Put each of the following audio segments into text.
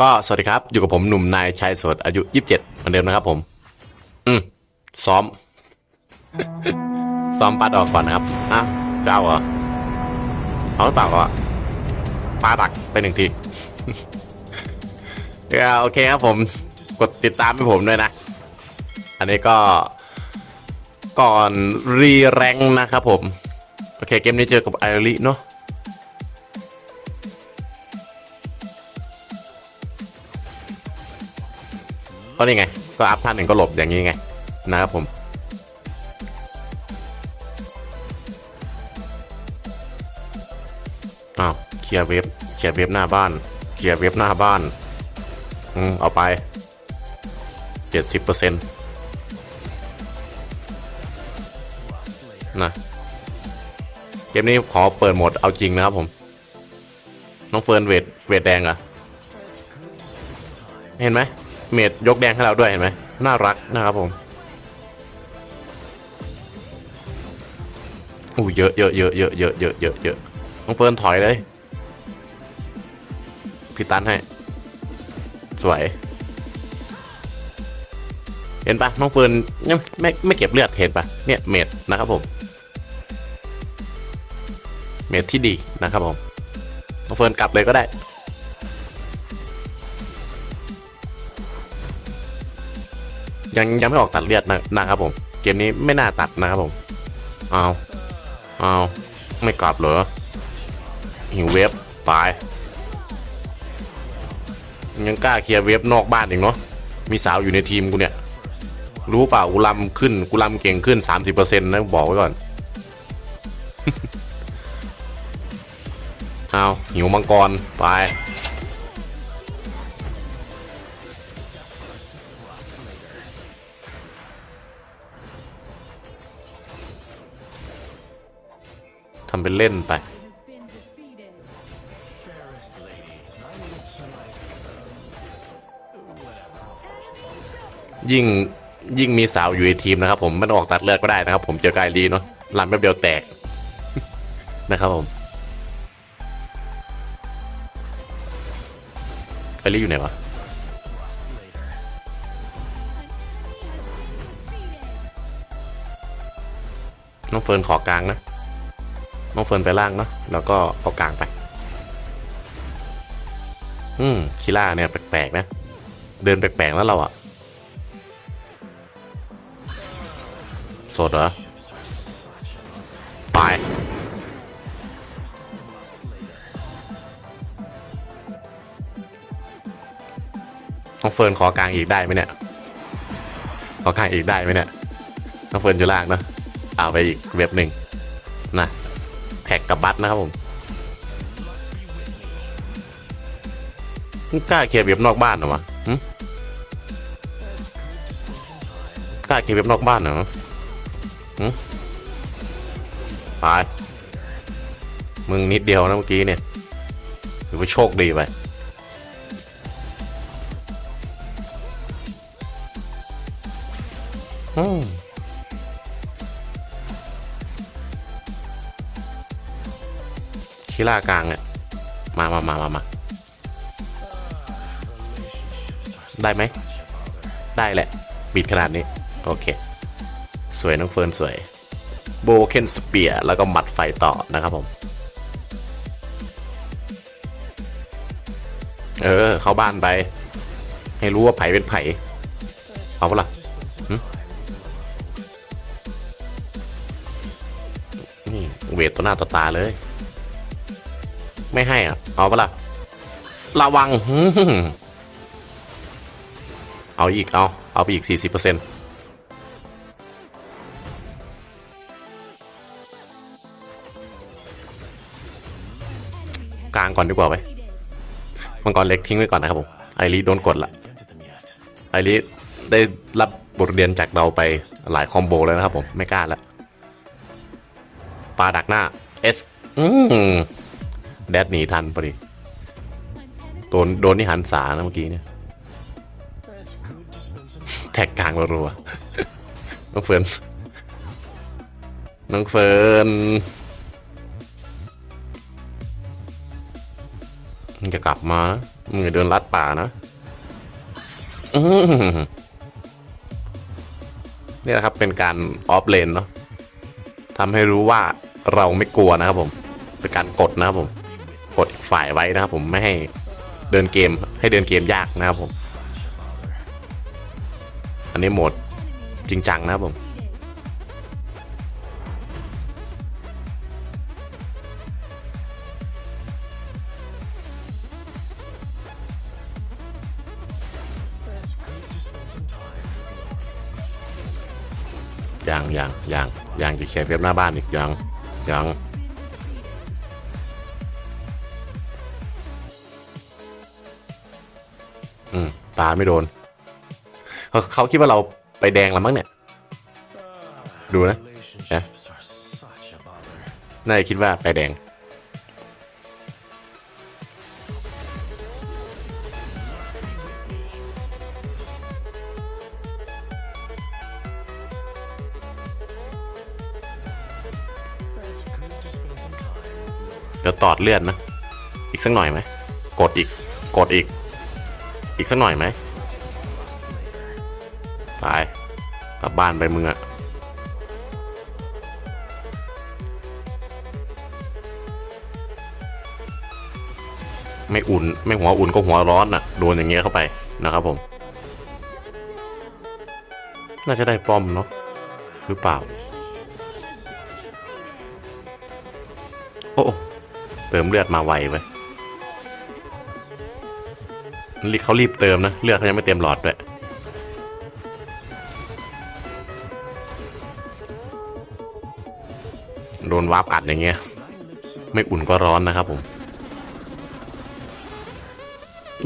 ก็สวัสดีครับ อยู่กับผมหนุ่มนายชายโสดอายุ 27เหมือนเดิมนะครับผม อืมซ้อม ซ้อมปัดออกก่อนนะครับอ้าวจะเอาเหรอเอาหรือเปล่าวะปาดักไปหนึ่งทีก็โอเคครับผมกดติดตามให้ผมด้วยนะ อันนี้ก็ก่อนรีแรงค์นะครับผม โอเคเกมนี้เจอกับไอริเนาะ ก็นี่ไง ก็อัพท่านหนึ่งก็หลบอย่างนี้ไงนะครับผมอ้าวเคลียร์เว็บเคลียร์เว็บหน้าบ้านเคลียร์เว็บหน้าบ้านอืมเอาไปเจ็ดสิบเปอร์เซ็นต์นะเกมนี้ขอเปิดโหมดเอาจริงนะครับผม น้องเฟิร์นเวทเวทแดงเหรอะเห็นไหม เมดยกแดงให้เราด้วยเห็นไหมน่ารักนะครับผมอู้เยอะเยอะเยอะเยอะเยอะเยอะเยอะเยอะน้องเฟิร์นถอยเลยพี่ตันให้ สวย เห็นปะน้องเฟิร์นยังไม่ไม่เก็บเลือดเห็นปะเนี่ยเมดนะครับผม เมดที่ดีนะครับผมน้องเฟิร์นกลับเลยก็ได้ ยังยังไม่ออกตัดเลือดนะนะครับผม เกมนี้ไม่น่าตัดนะครับผมเอาเอาไม่กลับเหรอหิวเวฟตายยังกล้าเคลียร์เวฟนอกบ้านอีกเนาะมีสาวอยู่ในทีมกูเนี่ย รู้เปล่ากูลำขึ้นกูลำเก่งขึ้น 30%นะบอกไว้ก่อนเอาหิวมังกรไปำเป็นเล่นไป ยิ่งยิ่งมีสาวอยู่ในทีมนะครับผมมันออกตัดเลือดก็ได้นะครับ ผมเจอกายลีเนาะลำแป๊บเดียวแตกนะครับผมไกายลีอยู่ไหนวะน้องเฟิร์นขอกลางนะ น้องเฟิร์นไปล่างเนาะแล้วก็เอากลางไป อืมคิล่าเนี่ยแปลกๆนะ เดินแปลกๆแล้วเราอะสดเหรอไปน้องเฟิร์นขอกลางอีกได้ไหมเนี่ย ขอกลางอีกได้ไหมเนี่ยน้องเฟิร์นอยู่ล่างเนอะเอาไปอีกเว็บหนึ่งนะ แท็กกับบัตนะครับผมกล้าเคลียร์เว็บนอกบ้านเหรอวะกล้าเคลียร์เว็บนอกบ้านเหรอหึไปมึงนิดเดียวนะเมื่อกี้เนี่ยถือว่าโชคดีไปอืม ชิล่ากลางเนี่ยมามามามามาได้ไหม ได้แหละบิดขนาดนี้ โอเค สวยน้องเฟิร์นสวย โบเคนสเปียร์แล้วก็หมัดไฟต่อนะครับผม เออ เข้าบ้านไป ให้รู้ว่าไผเป็นไผเอาปะล่ะนี่ เวทตัวหน้าตัวตาเลย ไม่ให้อะ เอาปะล่ะ ระวัง เอาอีก เอา เอาไปอีก 40%เปอร์เซ็นต์กลางก่อนดีกว่าไปมังกรเล็กทิ้งไว้ก่อนนะครับผม ไอรีโดนกดละ ไอรีได้รับบทเรียนจากเราไปหลายคอมโบแล้วนะครับผม ไม่กล้าละปลาดักหน้า S อืม แดดหนีทันพอดีโดนโดนที่หันสานะเมื่อกี้เนี่ย แท็กกลางรัวๆน้องเฟิร์นน้องเฟิร์นมันจะกลับมานะมือเดินลัดป่านะนี่แหละครับเป็นการออฟเลนเนาะทำให้รู้ว่าเราไม่กลัวนะครับผม เป็นการกดนะครับผม กดอีกฝ่ายไว้นะครับผมไม่ให้เดินเกมให้เดินเกมยากนะครับผม อันนี้โหมดจริงจังนะครับผมยังยังยังยังจะเคลียร์เว็บหน้าบ้านอีกยังยัง อืมปาไม่โดนเขาเขาคิดว่าเราไปแดงแล้วมั้งเนี่ย ดูนะนะน่าจะคิดว่าไปแดง เดี๋ยวตอดเลือดนะ อีกสักหน่อยไหม กดอีก กดอีก อีกสักหน่อยไหมไปกลับบ้านไปมึงอะไม่อุ่น ไม่หัวอุ่นก็หัวร้อนอะโดนอย่างเงี้ยเข้าไปนะครับผม น่าจะได้ป้อมเนาะหรือเปล่า โอ้เติมเลือดมาไวไป เขารีบเติมนะ เลือดเขายังไม่เต็มหลอดด้วยโดนวาร์ปอัดอย่างเงี้ย ไม่อุ่นก็ร้อนนะครับผม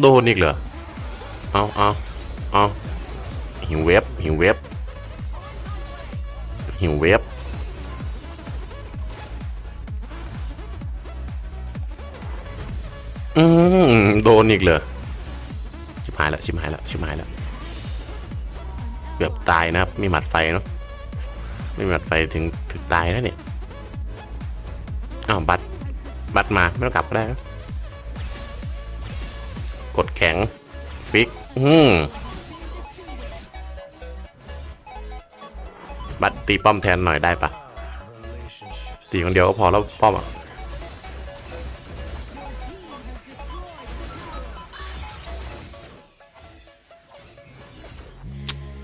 โดนอีกเหรอ เอาเอาเอาหิวเว็บหิวเว็บหิวเว็บอืมโดนอีกเลยชิบหายแล้วชิบหายแล้วชิบหายแล้ว เกือบตายนะครับ มีหมัดไฟเนาะไม่มีหมัดไฟถึงถึงตายแล้วเนี่ยอ้าวบัตรบัตรมาไม่ต้องกลับก็ได้นะกดแข็งฟิกอืมบัตรตีป้อมแทนหน่อยได้ปะตีคนเดียวก็พอแล้วป้อมอะ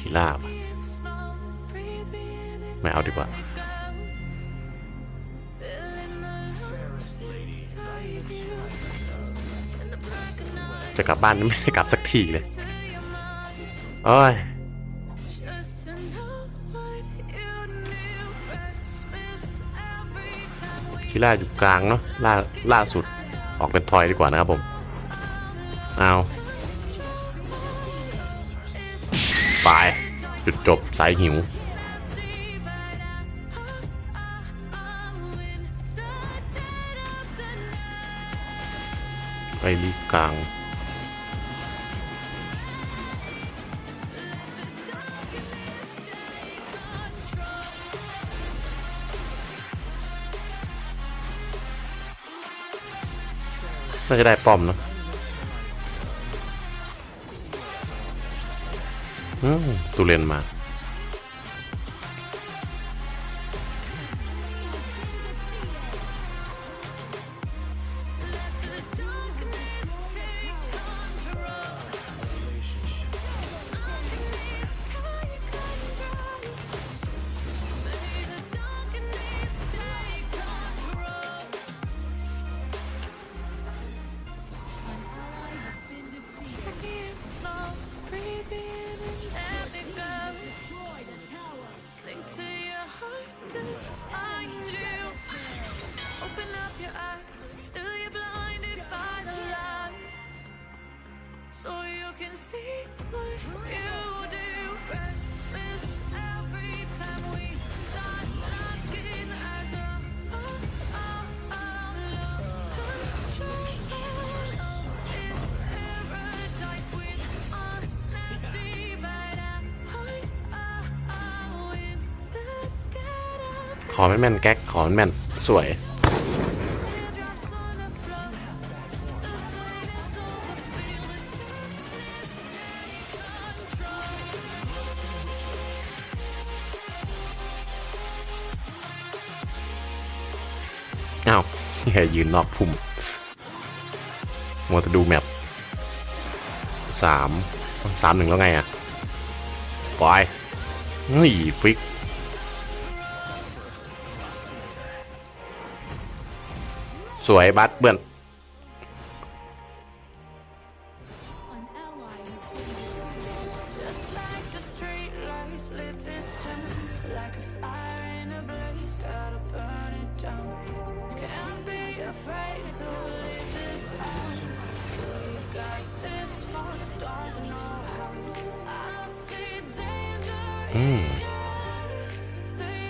คีล่าปะไม่เอาดีกว่า จะกลับบ้านไม่ได้กลับสักทีเลย โอ้ยคีล่าอยู่กลางเนาะล่าล่าสุดออกเป็นทอยดีกว่านะครับผม เอา ไปจุดจบสายหิว ไปลีกลางน่าจะได้ป้อมเนอะ ตูเรียนมา To your heart to find you. Open up your eyes till you're blinded by the lies. So you can see what you do. Restless every time we ขอแม่นๆแก๊กขอแม่นสวย อ้าวแค่ยืนนอกพุ่มมัวจะดูแมปสามสามหนึ่งแล้วไงอะปล่อยนี่ฟิก สวยบัตเบือน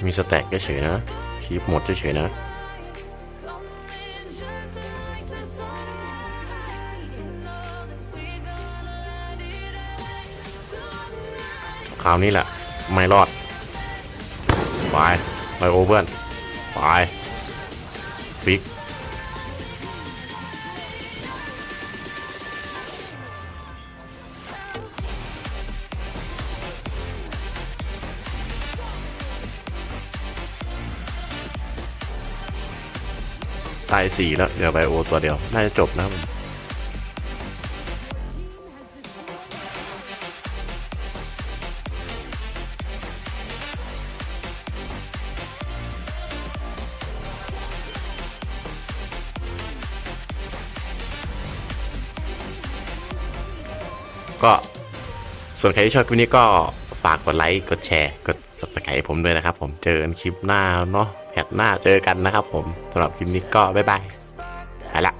มีสแต็กเฉยนะคีบหมดเฉยนะ คราวนี้แหละ ไม่รอด ไป ไปโอเพื่อน ไปฟิกตายสี่แล้วเดี๋ยวไปโอตัวเดียว น่าจะจบนะครับ ก็ส่วนใครที่ชอบคลิปนี้ก็ฝากกดไลค์ กดแชร์ กด subscribe ผมด้วยนะครับ ผมเจอกันคลิปหน้าเนาะแพทหน้าเจอกันนะครับผมสำหรับคลิปนี้ก็บ๊ายบายไปละ